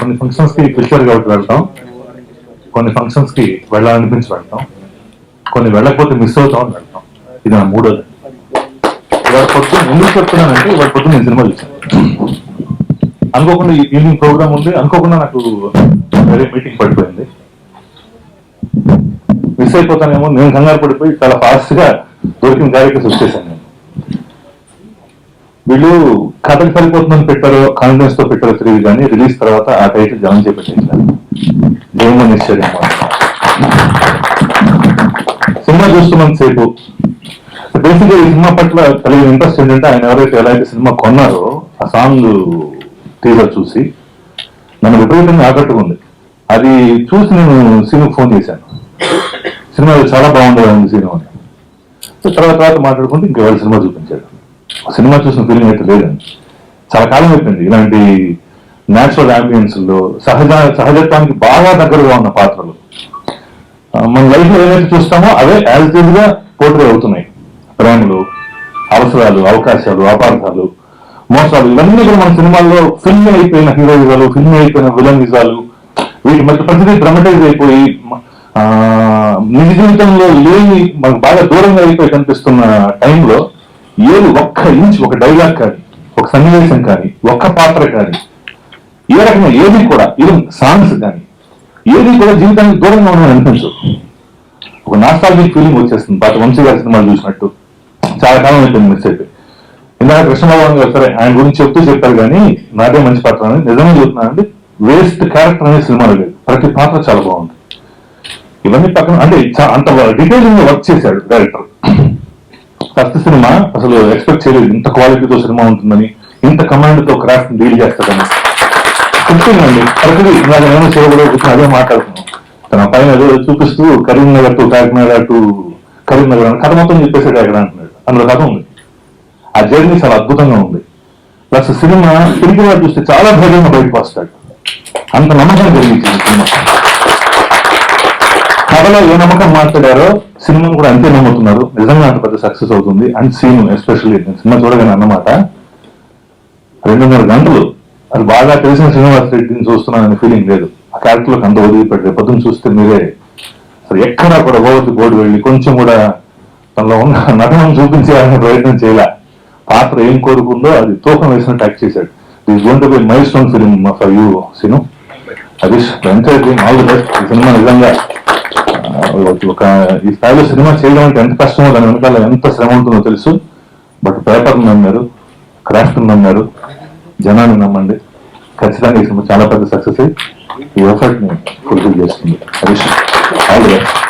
కొన్ని ఫంక్షన్స్కి ప్రిపేర్ కాబట్టి వెళ్తాం. కొన్ని ఫంక్షన్స్కి వెళ్ళాలనిపించి వెళ్తాం. కొన్ని వెళ్ళకపోతే మిస్ అవుతాం అని వెళ్తాం. ఇది నా మూడోది. ఇవాళ పొద్దున్న ఎందుకు చెప్తున్నానంటే ఇవాళ పొద్దున్న నేను సినిమా చూసాను అనుకోకుండా ఈవినింగ్ ప్రోగ్రామ్ ఉంది. అనుకోకుండా నాకు వేరే మీటింగ్ పడిపోయింది. మిస్ అయిపోతానేమో నేను కంగారు పడిపోయి చాలా ఫాస్ట్గా దొరికిన కార్యక్రమం వచ్చేసాను నేను. వీళ్ళు కథకి సరిపోతుందని పెట్టారో కాన్ఫిడెన్స్తో పెట్టారో తెలియదు కానీ రిలీజ్ తర్వాత ఆ టైటిల్ జాయిన్ చేపట్టించారు జయమన్ ఇచ్చారు సినిమా చూస్తున్నంత సేపు. బేసిక్గా ఈ సినిమా పట్ల కలిగిన ఇంట్రెస్ట్ ఏంటంటే ఆయన ఎవరైతే ఎలాంటి సినిమా కొన్నారో ఆ సాంగ్ టీజర్ చూసి నన్ను విపరీతంగా ఆకట్టుకుంది. అది చూసి నేను సినిమాకి ఫోన్ చేశాను. సినిమా చాలా బాగుంటుంది సినిమా అని సో తర్వాత తర్వాత మాట్లాడుకుంటే ఇంకా సినిమా చూపించాడు సినిమా చూసిన ఫీలింగ్ అయితే లేదండి. చాలా కాలం అయిపోయింది. ఇలాంటి న్యాచురల్ అంబియన్స్లో సహజ సహజత్వానికి బాగా దగ్గరగా ఉన్న పాత్రలు. మన లైఫ్లో ఏదైతే చూస్తామో అవే యాజ్గా పోటీ అవుతున్నాయి. ప్రేమలు అవసరాలు అవకాశాలు అపార్థాలు మోసాలు ఇవన్నీ కూడా మన సినిమాల్లో ఫిల్మ్ అయిపోయిన హీరోయిజాలు ఫిల్మ్ అయిపోయిన విలనిజాలు వీటి మధ్య ప్రతిదీ డ్రమటైజ్ అయిపోయి ఆ, నిజ జీవితంలో లేని మనకు బాగా దూరంగా అయిపోయి కనిపిస్తున్న టైంలో ఏది ఒక్క ఇంచ్ ఒక డైలాగ్ కానీ సన్నివేశం కానీ ఒక్క పాత్ర కానీ ఏ రకంగా ఏది కూడా ఈవెన్ సాంగ్స్ కానీ ఏది కూడా జీవితానికి దూరంగా ఉండడం అనిపించదు. ఒక నాస్టాలజిక్ ఫీలింగ్ వచ్చేస్తుంది. పాత వంశీ గారి సినిమాలు చూసినట్టు. చాలా కాలం అయిపోయింది మిస్ అయిపోయి ఇందాక కృష్ణబాబు గారు సరే ఆయన గురించి చెప్తూ చెప్పారు కానీ నాదే మంచి పాత్ర అని నిజంగా చెప్తున్నానండి వేస్ట్ క్యారెక్టర్ అనే సినిమాలో లేదు. ప్రతి పాత్ర చాలా బాగుంది. ఇవన్నీ పక్కన అంటే అంత డీటెయిలింగ్ వర్క్ చేశాడు డైరెక్టర్ ఫస్ట్ సినిమా అసలు ఎక్స్పెక్ట్ చేయలేదు. ఇంత క్వాలిటీతో సినిమా ఉంటుందని. ఇంత కమాండ్తో క్రాఫ్ట్ డీల్ చేస్తాడని. ఫిఫ్టీన్ అండి ప్రతిదీ నాకు నేను చేయకూడదు కూర్చొని అదే మాట్లాడుతున్నాం. తన పైన ఏదో చూపిస్తూ కరీంనగర్ టు కాకినాడ టు కరీంనగర్ అని కథ మొత్తం చెప్పేసాడు ఎక్కడ అంటున్నాడు అందులో కథ ఉంది. ఆ జర్నీ చాలా అద్భుతంగా ఉంది. ప్లస్ సినిమా తిరిగి వాడు చూస్తే చాలా ధైర్యంగా బయటకు వస్తాడు. అంత నమ్మకం జరిగింది సినిమా. కథలో ఏ నమ్మకం మాట్లాడారో సినిమాను కూడా అంతే నమ్ముతున్నారు. నిజంగా అంత పెద్ద సక్సెస్ అవుతుంది. అండ్ సీన్ ఎస్పెషల్లీ సినిమా చూడగానే అన్నమాట. రెండున్నర గంటలు. అది బాగా తెలిసిన శ్రీనివాస్ రెడ్డిని చూస్తున్నానని ఫీలింగ్ లేదు. ఆ క్యారెక్టర్లకు అంత వదిలిపెట్టే పొద్దున్న చూస్తే మీరే అసలు ఎక్కడా కూడా ఓవర్ది బోర్డు వెళ్ళి కొంచెం కూడా తనలో ఉన్న నటనను చూపించాలనే ప్రయత్నం చేయలే. పాత్ర ఏం కోరుకుందో అది తూకం వేసినట్టు యాక్ట్ చేశాడు. This gonna be milestone film for you Sinu Harish encourage all the best ఈ సినిమా నిజంగా ఒక ఈ స్థాయిలో సినిమా చేయడం అంటే ఎంత కష్టమో దాని వెనకాల ఎంత శ్రమ ఉంటుందో తెలుసు. బట్ పేపర్ నమ్మారు. క్రాఫ్ట్ నమ్మారు జనాన్ని నమ్మండి. ఖచ్చితంగా ఈ చాలా పెద్ద సక్సెస్ ఈ ఎఫర్ట్ని ఫుల్ఫిల్ చేస్తుంది. Harish all the best